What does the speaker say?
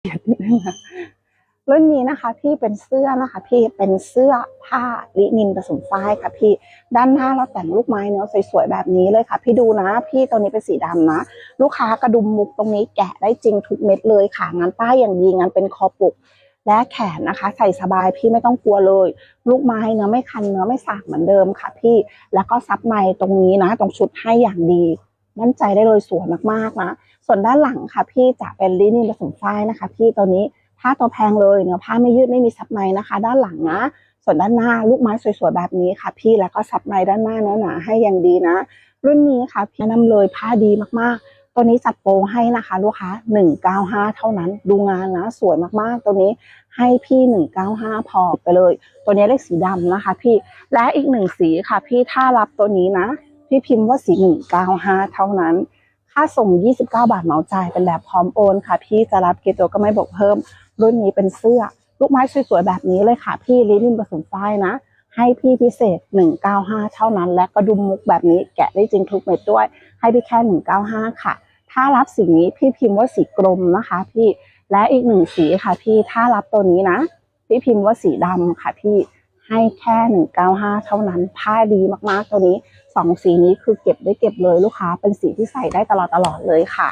เกียดนิดนึงนะรุ่นนี้นะคะ พี่เป็นเสื้อนะคะ พี่เป็นเสื้อผ้าลินินผสมฝ้ายค่ะพี่ด้านหน้าเราแต่งลูกไม้เนื้อสวยๆแบบนี้เลยค่ะ พี่ดูนะ พี่ตัวนี้เป็นสีดำนะ ลูกค้ากระดุมมุกตรงนี้แกะได้จริงทุกเม็ดเลยค่ะงานป้ายอย่างดีงานเป็นคอปุก และแขนนะคะ ใส่สบายพี่ไม่ต้องกลัวเลย ลูกไม้เนื้อไม่คันเนื้อไม่สากเหมือนเดิมค่ะ พี่แล้วก็ซับในตรงนี้นะ ตรงชุดให้อย่างดี มั่นใจได้เลยสวยมากๆนะส่วนด้านหลังค่ะพี่จะเป็นลินินผสมฝ้ายนะคะ พี่ตัวนี้ผ้าตัวแพงเลยเนื้อผ้าไม่ยืดไม่มีซับในนะคะ ด้านหลังนะส่วนด้านหน้าลูกไม้สวยๆแบบนี้ค่ะ พี่แล้วก็ซับในด้านหน้าเนื้อหนาให้อย่างดีนะ รุ่นนี้ค่ะพี่แนะนำเลยผ้าดีมากๆตัวนี้จัดโปรให้นะคะลูกค้า 195 เท่านั้นดูงานนะสวยมากๆ ตัวนี้ให้พี่ 195 พอไปเลย ตัวนี้เลขสีดำนะคะ พี่และอีกหนึ่งสีค่ะ พี่ถ้ารับตัวนี้นะ พี่พิมพ์ว่าสี195เก้าห้าเท่านั้น ค่าส่ง 29 บาทเหมาจ่ายเป็นแบบพร้อมโอนค่ะ พี่จะรับกี่ตัวก็ไม่บอกเพิ่ม รุ่นนี้เป็นเสื้อ ลูกไม้สวยๆแบบนี้เลยค่ะ พี่ลินินผสมฝ้ายนะ ให้พี่พิเศษ 195 เท่านั้น และก็ดุมมุกแบบนี้แกะได้จริงทุกเม็ดด้วย ให้พี่แค่ 195 ค่ะ ถ้ารับสีนี้พี่พิมพ์ว่าสีกรมนะคะ พี่และอีกหนึ่งสีค่ะ พี่ถ้ารับตัวนี้นะ พี่พิมพ์ว่าสีดำค่ะพี่ ให้แค่ 195 เท่านั้น ผ้าดีมากๆ ตัวนี้สองสีนี้คือเก็บได้เก็บเลยลูกค้า เป็นสีที่ใส่ได้ตลอดตลอดเลยค่ะ